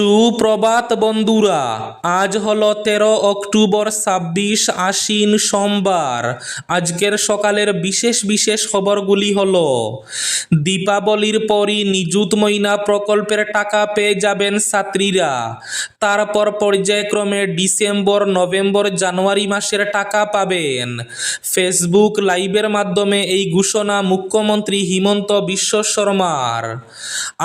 সুপ্রভাত বন্ধুরা, আজ হলো তেরো অক্টোবর ছাব্বিশ আশ্বিন সোমবার। আজকের সকালের বিশেষ বিশেষ খবরগুলি হল, দীপাবলির পরই নিযুত ময়না প্রকল্পের টাকা পেয়ে যাবেন ছাত্রীরা। তারপর পর্যায়ক্রমে ডিসেম্বর, নভেম্বর, জানুয়ারি মাসের টাকা পাবেন। ফেসবুক লাইভের মাধ্যমে এই ঘোষণা মুখ্যমন্ত্রী হিমন্ত বিশ্ব শর্মার।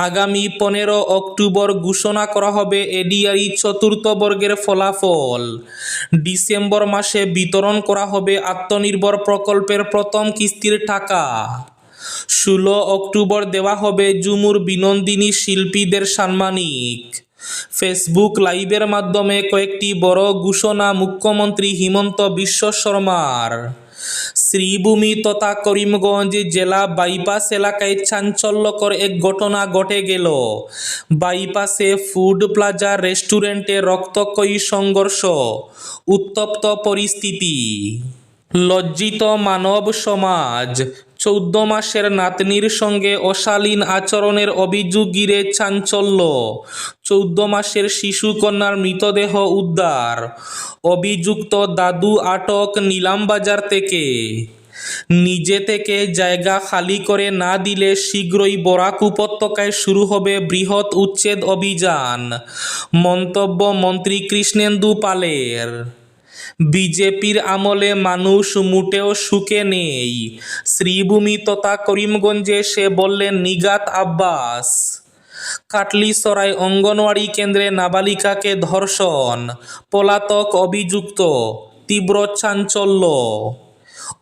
আগামী পনেরো অক্টোবর ঘোষণা করা হবে এডিআরি চতুর্থ বর্গের ফলাফল। ডিসেম্বর মাসে বিতরণ করা হবে আত্মনির্ভর প্রকল্পের প্রথম কিস্তির টাকা। ষোলো অক্টোবর দেওয়া হবে জুমুর বিনন্দিনী শিল্পীদের সাম্মানিক। ফেসবুক লাইভের মাধ্যমে কয়েকটি বড় ঘোষণা মুখ্যমন্ত্রী হিমন্ত বিশ্ব শর্মার। শ্রীভূমি তথা করিমগঞ্জ জেলা বাইপাস এলাকায় চাঞ্চল্যকর এক ঘটনা ঘটে গেল। বাইপাসে ফুড প্লাজা রেস্টুরেন্টে রক্তকয়ী সংঘর্ষ, উত্তপ্ত পরিস্থিতি। লজ্জিত মানব সমাজ চৌদ্দ মাসের নাতনির সঙ্গে অশালীন আচরণের অভিযোগ গিরে চাঞ্চল্য। চৌদ্দ মাসের শিশু কন্যার মৃতদেহ উদ্ধার। অভিযুক্ত দাদু আটক নিলামবাজার থেকে। নিজে থেকে জায়গা খালি করে না দিলে শীঘ্রই বরাক উপত্যকায় শুরু হবে বৃহৎ উচ্ছেদ অভিযান। মন্তব্য মন্ত্রী কৃষ্ণেন্দু পালের। বিজেপির আমলে মানুষ মোটেও সুখে নেই। শ্রীভূমি তথা করিমগঞ্জে সে বললেন, নিগাত আব্বাস। কাটলিসরাই অঙ্গনওয়াড়ি কেন্দ্রে নাবালিকাকে ধর্ষণ, পলাতক অভিযুক্ত, তীব্র চাঞ্চল্য।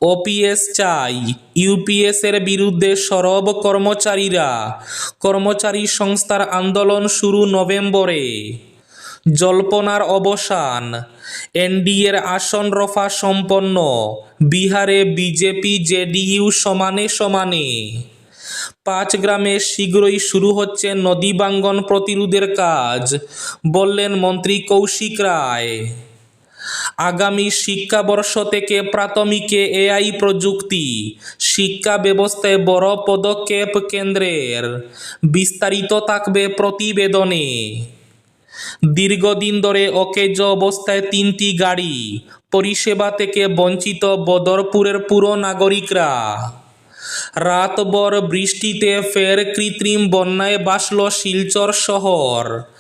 ওপিএস চাই, ইউপিএস এর বিরুদ্ধে সরব কর্মচারীরা। কর্মচারী সংস্থার আন্দোলন শুরু নভেম্বরে। জল্পনার অবসান এনডিএর আসন রফা সম্পন্ন। বিহারে বিজেপি, জেডিইউ সমানে সমানে। পাঁচ গ্রামে শীঘ্রই শুরু হচ্ছে নদী বাঙ্গন প্রতিরোধের কাজ, বললেন মন্ত্রী কৌশিক রায়। আগামী শিক্ষাবর্ষ থেকে প্রাথমিকে এআই প্রযুক্তি, শিক্ষা ব্যবস্থায় বড় পদক্ষেপ কেন্দ্রের। বিস্তারিত থাকবে প্রতিবেদনে। দীর্ঘদিন ধরে অকেজ অবস্থায় তিনটি গাড়ি পরিষেবা থেকে বঞ্চিত বদরপুরের পুর নাগরিকরা। রাতভর বৃষ্টিতে ফের কৃত্রিম বন্যায় বাসল শিলচর শহর।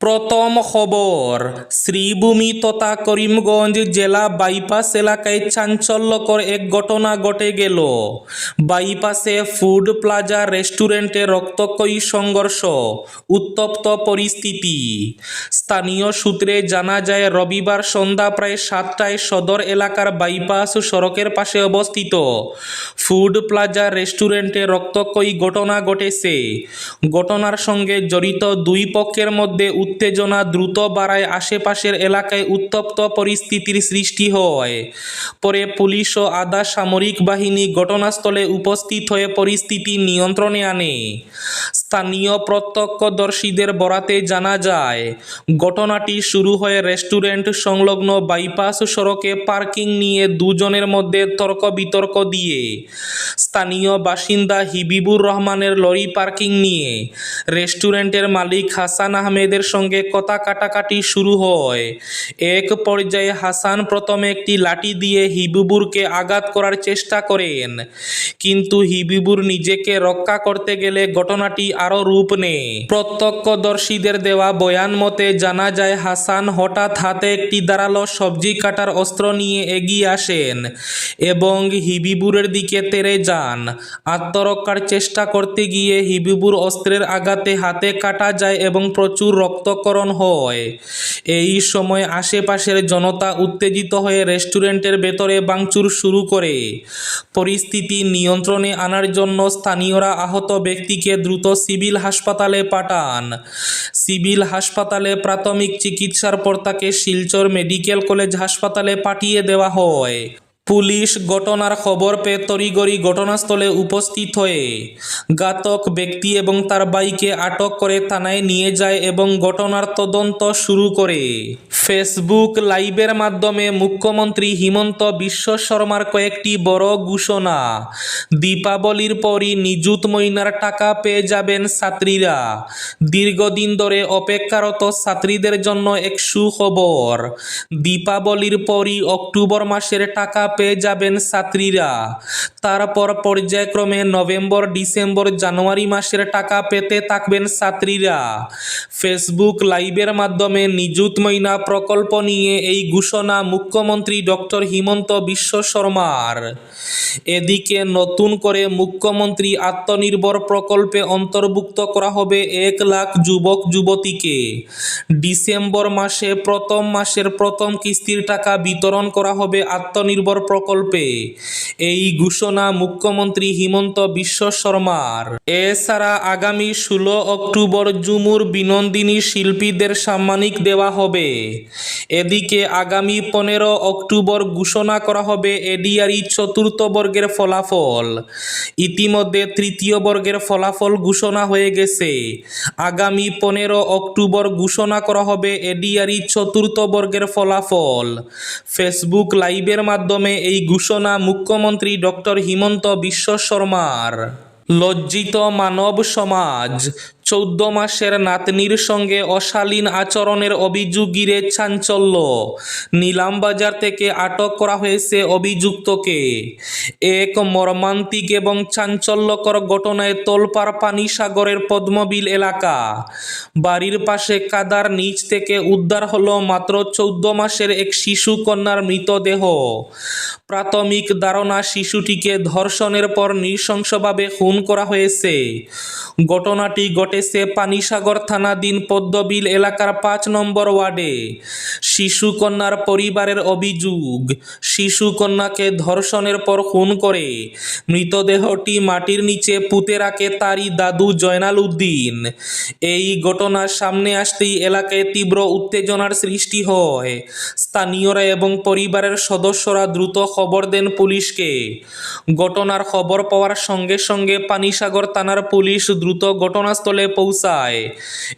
প্রথম খবর, শ্রীভূমি তথা করিমগঞ্জ জেলা বাইপাস এলাকায় চাঞ্চল্যকর এক ঘটনা ঘটে গেল। বাইপাসে ফুড প্লাজা রেস্টুরেন্টে রক্তকয়ী সংঘর্ষ, উত্তপ্ত পরিস্থিতি। স্থানীয় সূত্রে জানা যায়, রবিবার সন্ধ্যা প্রায় সাতটায় সদর এলাকার বাইপাস সড়কের পাশে অবস্থিত ফুড প্লাজা রেস্টুরেন্টে রক্তকয়ী ঘটনা ঘটেছে। ঘটনার সঙ্গে জড়িত দুই পক্ষের মধ্যে উত্তেজনা দ্রুত বাড়ায় আশেপাশের এলাকায় উত্তপ্ত পরিস্থিতির সৃষ্টি হয়। পরে পুলিশ ও আধা সামরিক বাহিনী ঘটনাস্থলে উপস্থিত হয়ে পরিস্থিতি নিয়ন্ত্রণে আনে। স্থানীয় প্রত্যক্ষদর্শীদের বরাতে জানা যায়, ঘটনাটি শুরু হয়ে রেস্টুরেন্ট সংলগ্ন বাইপাস সড়কে পার্কিং নিয়ে দুজনের মধ্যে তর্ক বিতর্ক দিয়ে স্থানীয় বাসিন্দা হিবিবুর রহমানের লরি পার্কিং নিয়ে রেস্টুরেন্টের মালিক হাসান আহমেদের সঙ্গে কথা কাটাকাটি শুরু হয়। এক পর্যায়ে হাসান প্রথমে একটি লাঠি দিয়ে হিবিবুরকে আঘাত করার চেষ্টা করেন। কিন্তু হিবিবুর নিজেকে রক্ষা করতে গেলে ঘটনাটি আরও রূপ নেয়। প্রত্যক্ষদর্শীদের দেওয়া বয়ান মতে জানা যায়, হাসান হঠাৎ হাতে একটি দাঁড়াল সবজি কাটার অস্ত্র নিয়ে এগিয়ে আসেন এবং হিবিবুরের দিকে তেড়ে যান। আত্মরক্ষার চেষ্টা করতে গিয়ে হিবিবুর অস্ত্রের আঘাতে হাতে কাটা যায় এবং প্রচুর রক্ত রক্তকরণ হয়। এই সময় আশেপাশের জনতা উত্তেজিত হয়ে রেস্টুরেন্টের ভেতরে ভাঙচুর শুরু করে। পরিস্থিতি নিয়ন্ত্রণে আনার জন্য স্থানীয়রা আহত ব্যক্তিকে দ্রুত সিভিল হাসপাতালে পাঠান। সিভিল হাসপাতালে প্রাথমিক চিকিৎসার পর তাকে শিলচর মেডিকেল কলেজ হাসপাতালে পাঠিয়ে দেওয়া হয়। পুলিশ ঘটনার খবর পেয়ে তড়িঘড়ি ঘটনাস্থলে উপস্থিত হয়ে ঘাতক ব্যক্তি এবং তার বাইকে আটক করে থানায় নিয়ে যায় এবং ঘটনার তদন্ত শুরু করে। ফেসবুক লাইভের মাধ্যমে মুখ্যমন্ত্রী হিমন্ত বিশ্ব শর্মার কয়েকটি বড় ঘোষণা। দীপাবলির পরই নিযুত মইনার টাকা পেয়ে যাবেন ছাত্রীরা। দীর্ঘদিন ধরে অপেক্ষারত ছাত্রীদের জন্য এক সুখবর। দীপাবলির পরই অক্টোবর মাসের টাকা পেয়ে যাবেন ছাত্রীরা। তারপর পর্যায়ক্রমে নভেম্বর, ডিসেম্বর, জানুয়ারি মাসের টাকা পেতে থাকবেন ছাত্রীরা। ফেসবুক লাইভের মাধ্যমে নিযুত মইনা প্রকল্প নিয়ে এই ঘোষণা মুখ্যমন্ত্রী ডক্টর হিমন্ত বিশ্ব শর্মার। এদিকে নতুন করে মুখ্যমন্ত্রী আত্মনির্ভর প্রকল্পে অন্তর্ভুক্ত করা হবে এক লাখ যুবক যুবতীকে। ডিসেম্বর মাসে প্রথম মাসের প্রথম কিস্তির টাকা বিতরণ করা হবে আত্মনির্ভর প্রকল্পে। এই ঘোষণা মুখ্যমন্ত্রী হিমন্ত বিশ্ব শর্মার। এছাড়া আগামী ষোলো অক্টোবর জুমুর বিনন্দিনী শিল্পীদের সাম্মানিক দেওয়া হবে। এদিকে আগামী পনেরো অক্টোবর ঘোষণা করা হবে এডিআরই চতুর্থ বর্গের ফলাফল। ইতিমধ্যে তৃতীয় বর্গের ফলাফল ঘোষণা হয়ে গেছে। আগামী পনেরো অক্টোবর ঘোষণা করা হবে এডিআরই চতুর্থ বর্গের ফলাফল। ফেসবুক লাইভের মাধ্যমে এই ঘোষণা মুখ্যমন্ত্রী ডক্টর হিমন্ত বিশ্ব শর্মার। লজ্জিত মানব সমাজ চৌদ্দ মাসের নাতনির সঙ্গে অশালীন আচরণের অভিযোগ গিরে চাঞ্চল্য। নিলামবাজার থেকে আটক করা হয়েছে অভিযুক্তকে। এক মর্মান্তিক এবং চাঞ্চল্যকর ঘটনায় তোলপাড় পানিসাগরের পদ্মবিল এলাকা। বাড়ির পাশে কাদার নিচ থেকে উদ্ধার হলো মাত্র চৌদ্দ মাসের এক শিশু কন্যার মৃতদেহ। প্রাথমিক ধারণা শিশুটিকে ধর্ষণের পর নৃশংসভাবে খুন করা হয়েছে। ঘটনাটি ঘটেছে পানিসাগর থানাধীন পদ্মবিল এলাকার পাঁচ নম্বর ওয়ার্ডে। শিশু কন্যার পরিবারের অভিযোগ শিশু কন্যাকে ধর্ষণের পর খুন করে। মৃতদেহটি মাটির নিচে পুঁতে রাখে তারই দাদু জয়নাল উদ্দিন। এই ঘটনা সামনে আসতেই এলাকায় তীব্র উত্তেজনার সৃষ্টি হয়। স্থানীয়রা এবং পরিবারের সদস্যরা দ্রুত খবর দেন পুলিশকে। ঘটনার খবর পাওয়ার সঙ্গে সঙ্গে পানিসাগর থানার পুলিশ দ্রুত ঘটনাস্থলে পৌঁছায়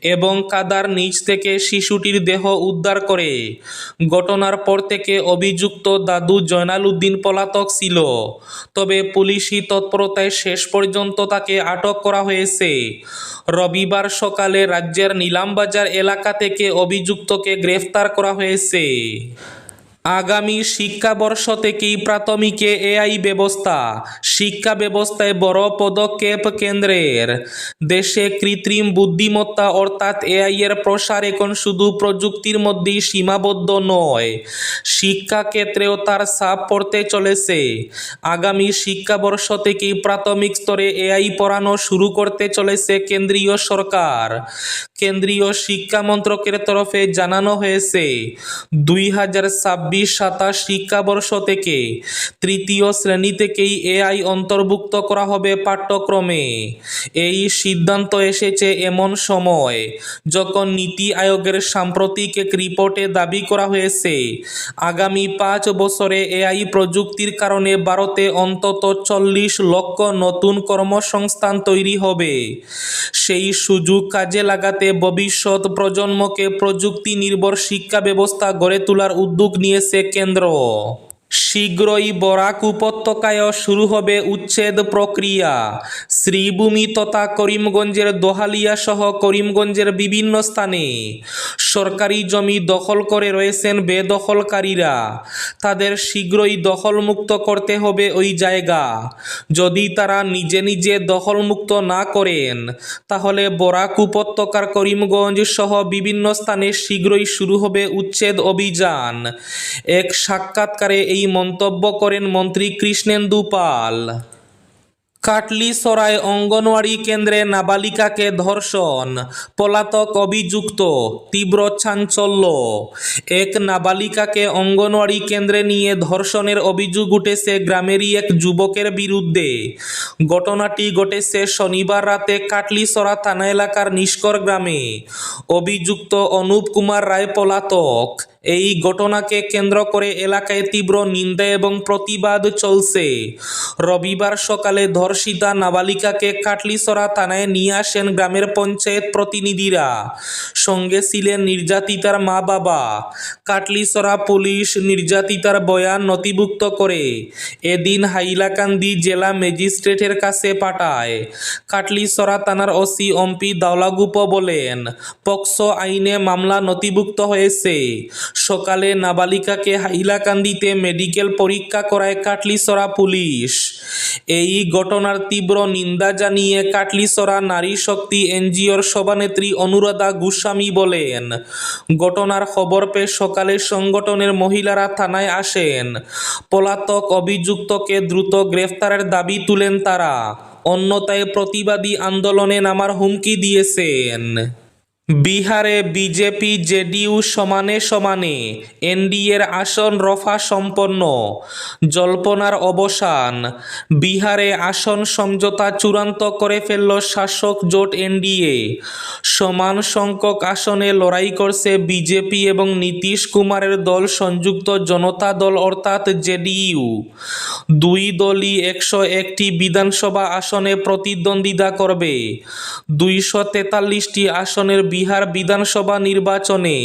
এবং কাদার নিচ থেকে শিশুটির দেহ উদ্ধার করে। ঘটনার পর থেকে অভিযুক্ত দাদু জয়নাল উদ্দিন পলাতক ছিল। তবে পুলিশি তৎপরতায় শেষ পর্যন্ত তাকে আটক করা হয়েছে। রবিবার সকালে রাজ্যের নিলামবাজার এলাকা থেকে অভিযুক্তকে গ্রেফতার করা হয়েছে। আগামী শিক্ষাবর্ষ থেকেই প্রাথমিকে এআই ব্যবস্থা, শিক্ষা ব্যবস্থায় বড় পদক্ষেপ কেন্দ্রের। দেশে কৃত্রিম বুদ্ধিমত্তা অর্থাৎ এআই এর প্রসার এখন শুধু প্রযুক্তির মধ্যেই সীমাবদ্ধ নয় শিক্ষা ক্ষেত্রেও তার ছাপ পড়তে চলেছে। আগামী শিক্ষাবর্ষ থেকেই প্রাথমিক স্তরে এআই পড়ানো শুরু করতে চলেছে কেন্দ্রীয় সরকার। কেন্দ্রীয় শিক্ষা মন্ত্রকের তরফে জানানো হয়েছে, দুই হাজার ছাব্বিশ সাতাশ শিক্ষাবর্ষ থেকে তৃতীয় শ্রেণি থেকেই এআই অন্তর্ভুক্ত করা হবে পাঠ্যক্রমে। এই সিদ্ধান্ত এসেছে এমন সময় যখন নীতি আয়োগের সাম্প্রতিক এক রিপোর্টে দাবি করা হয়েছে, আগামী পাঁচ বছরে এআই প্রযুক্তির কারণে ভারতে অন্তত চল্লিশ লক্ষ নতুন কর্মসংস্থান তৈরি হবে। সেই সুযোগ কাজে লাগাতে ভবিষ্যৎ প্রজন্মকে প্রযুক্তি নির্ভর শিক্ষা ব্যবস্থা গড়ে তোলার উদ্যোগ নিয়েছে কেন্দ্র। শীঘ্রই বরাক উপত্যকায় শুরু হবে উচ্ছেদ প্রক্রিয়া। শ্রীভূমি তথা করিমগঞ্জের দোহালিয়া সহ করিমগঞ্জের বিভিন্ন স্থানে সরকারি জমি দখল করে রয়েছেন বেদখলকারীরা। তাদের শীঘ্রই দখলমুক্ত করতে হবে ওই জায়গা। যদি তারা নিজে নিজে দখলমুক্ত না করেন, তাহলে বরাক উপত্যকার করিমগঞ্জ সহ বিভিন্ন স্থানে শীঘ্রই শুরু হবে উচ্ছেদ অভিযান। এক সাক্ষাৎকারে এই মন্তব্য করেন মন্ত্রী কৃষ্ণেন্দু পাল। কাটলি সরাই অঙ্গনওয়াড়ি কেন্দ্রে নাবালিকাকে ধর্ষণ, পলাতক অভিযুক্ত, তীব্র চাঞ্চল্য। এক নাবালিকাকে অঙ্গনওয়াড়ি কেন্দ্রে নিয়ে ধর্ষণের অভিযোগ উঠেছে গ্রামেরই এক যুবকের বিরুদ্ধে। ঘটনাটি ঘটেছে শনিবার রাতে কাটলিসরা থানা এলাকার নিষ্কর গ্রামে। অভিযুক্ত অনুপ কুমার রায় পলাতক। এই ঘটনাকে কেন্দ্র করে এলাকায় তীব্র নিন্দা এবং প্রতিবাদ চলছে। রবিবার সকালে ধর্ষিতা নাবালিকাকে কাটলিসরা থানায় নিয়ে আসেন গ্রামের পঞ্চায়েত প্রতিনিধিরা। সঙ্গে ছিলেন নির্যাতিতার মা বাবা। কাটলিসরা পুলিশ নির্যাতিতার বয়ান নথিভুক্ত করে। এদিন হাইলাকান্দি জেলা ম্যাজিস্ট্রেটের কাছে পাঠায়। কাটলিসরা থানার ওসি অম্পি দাওলাগুপ বলেন, পক্সো আইনে মামলা নথিভুক্ত হয়েছে। সকালে নাবালিকাকে হাইলাকান্দিতে মেডিকেল পরীক্ষা করায় কাটলিসরা পুলিশ। এই ঘটনার তীব্র নিন্দা জানিয়ে কাটলিসরা নারী শক্তি এনজিওর সভানেত্রী অনুরাধা গোস্বামী বলেন, ঘটনার খবর পেয়ে সকালে সংগঠনের মহিলারা থানায় আসেন। পলাতক অভিযুক্তকে দ্রুত গ্রেফতারের দাবি তুলেন তারা। অন্যতায় প্রতিবাদী আন্দোলনে নামার হুমকি দিয়েছেন। বিহারে বিজেপি জেডিইউ সমানে সমানে, এনডিএর আসন রফা সম্পন্ন, জল্পনার অবসান, বিহারে আসন সমঝোতা চূড়ান্ত করে ফেলল শাসক জোট এনডিএ, সমান সংখ্যক আসনে লড়াই করছে বিজেপি এবং নীতিশ কুমারের দল সংযুক্ত জনতা দল অর্থাৎ জেডিইউ, দুই দলই একশো একটি বিধানসভা আসনে প্রতিদ্বন্দ্বিতা করবে, দুইশো তেতাল্লিশটি আসনের বিহার বিধানসভা নির্বাচনে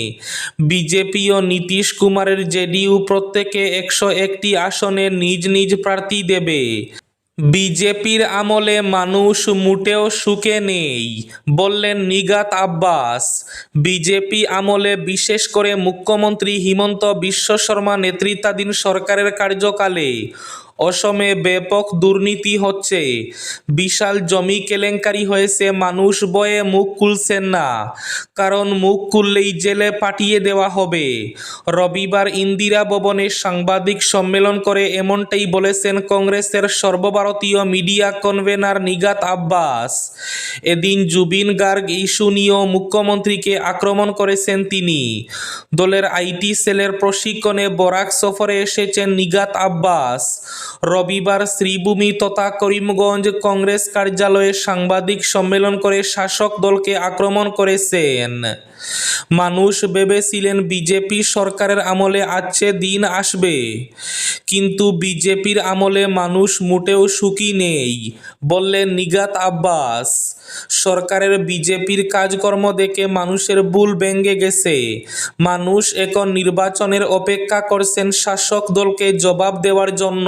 বিজেপি ও নীতিশ কুমারের জেডিইউ প্রত্যেকে একশো একটি আসনে নিজ নিজ প্রার্থী দেবে। বিজেপির আমলে মানুষ মুটেও সুখে নেই, বললেন নিগাত আব্বাস। বিজেপি আমলে বিশেষ করে মুখ্যমন্ত্রী হিমন্ত বিশ্ব শর্মা নেতৃত্বাধীন সরকারের কার্যকালে অসমে ব্যাপক দুর্নীতি হচ্ছে। বিশাল জমি কেলেঙ্কারি হয়েছে, মানুষ বয়ে মুখ খুলছেন না। কারণ মুখ খুললেই জেলে পাঠিয়ে দেওয়া হবে। রবিবার ইন্দিরা ভবনে সাংবাদিক সম্মেলন করে এমনটাই বলেছেন কংগ্রেসের সর্বভারতীয় মিডিয়া কনভেনার নিগাত আব্বাস। এদিন জুবিন গার্গ ইস্যু নিয়েও মুখ্যমন্ত্রীকে আক্রমণ করেছেন তিনি। দলের আইটি সেলের প্রশিক্ষণে বরাক সফরে এসেছেন নিগাত আব্বাস। রবিবার শ্রীভূমি তথা করিমগঞ্জ কংগ্রেস কার্যালয়ে সাংবাদিক সম্মেলন করে শাসক দলকে আক্রমণ করেছেন। মানুষ ভেবেছিলেন বিজেপি সরকারের আমলে আছে দিন আসবে। কিন্তু বিজেপির আমলে মানুষ মোটেও সুখী নেই, বললেন নিগাত আব্বাস। সরকারের বিজেপির কাজকর্ম দেখে মানুষের ভুল ভেঙে গেছে। মানুষ এখন নির্বাচনের অপেক্ষা করছেন শাসক দলকে জবাব দেওয়ার জন্য।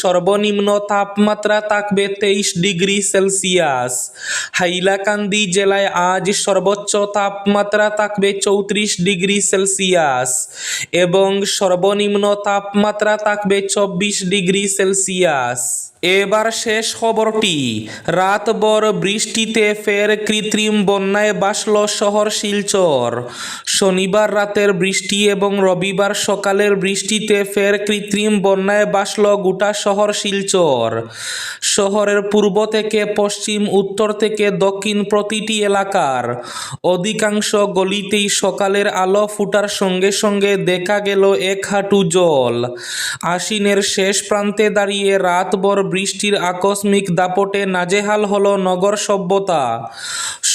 সর্বনিম্ন তাপমাত্রা থাকবে তেইশ ডিগ্রি সেলসিয়াস। হাইলাকান্দি জেলায় আজ সর্বোচ্চ তাপমাত্রা থাকবে চৌত্রিশ ডিগ্রি সেলসিয়াস এবং সর্বনিম্ন তাপমাত্রা থাকবে চব্বিশ ডিগ্রি সেলসিয়াস। এবার শেষ খবরটি। রাতভর বৃষ্টিতে ফের কৃত্রিম বন্যায় বাসল শহর শিলচর। শনিবার রাতের বৃষ্টি এবং রবিবার সকালের বৃষ্টিতে ফের কৃত্রিম বন্যায় বাসল গোটা শহর শিলচর। শহরের পূর্ব থেকে পশ্চিম, উত্তর থেকে দক্ষিণ প্রতিটি এলাকার। অধিকাংশ গলিতেই সকালের আলো ফুটার সঙ্গে সঙ্গে দেখা গেল এক হাঁটু জল। আশ্বিনের শেষ প্রান্তে দাঁড়িয়ে রাতভর বৃষ্টির আকস্মিক দাপটে নাজেহাল হল নগর সভ্যতা।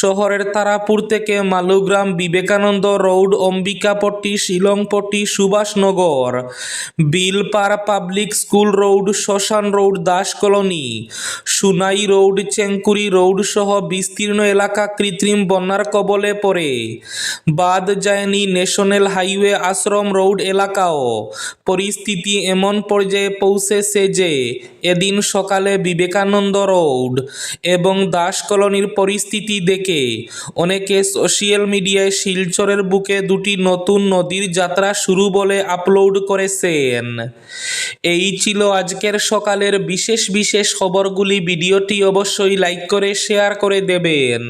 শহরের তারাপুর থেকে Malugram Vivekananda road, Ambikapatti, Shillongpatti, Subhashnagar. Bilpar public school road, Shmashan road, Das colony. Sunai road, Chenkuri road সহ বিস্তীর্ণ এলাকা কৃত্রিম বন্যার কবলে পড়ে। বাদ যায়নি ন্যাশনাল হাইওয়ে আশ্রম রোড এলাকাও। পরিস্থিতি এমন পর্যায়ে পৌঁছেছে যে, এদিন সকালে বিবেকানন্দ রোড এবং দাস কলোনির পরিস্থিতি দেখে অনেকে। সোশিয়াল মিডিয়ায় শিলচরের বুকে দুটি নতুন নদীর যাত্রা শুরু বলে আপলোড করেছেন। এই ছিল আজকের সকালের বিশেষ বিশেষ খবরগুলি। ভিডিওটি অবশ্যই লাইক করে শেয়ার করে দেবেন।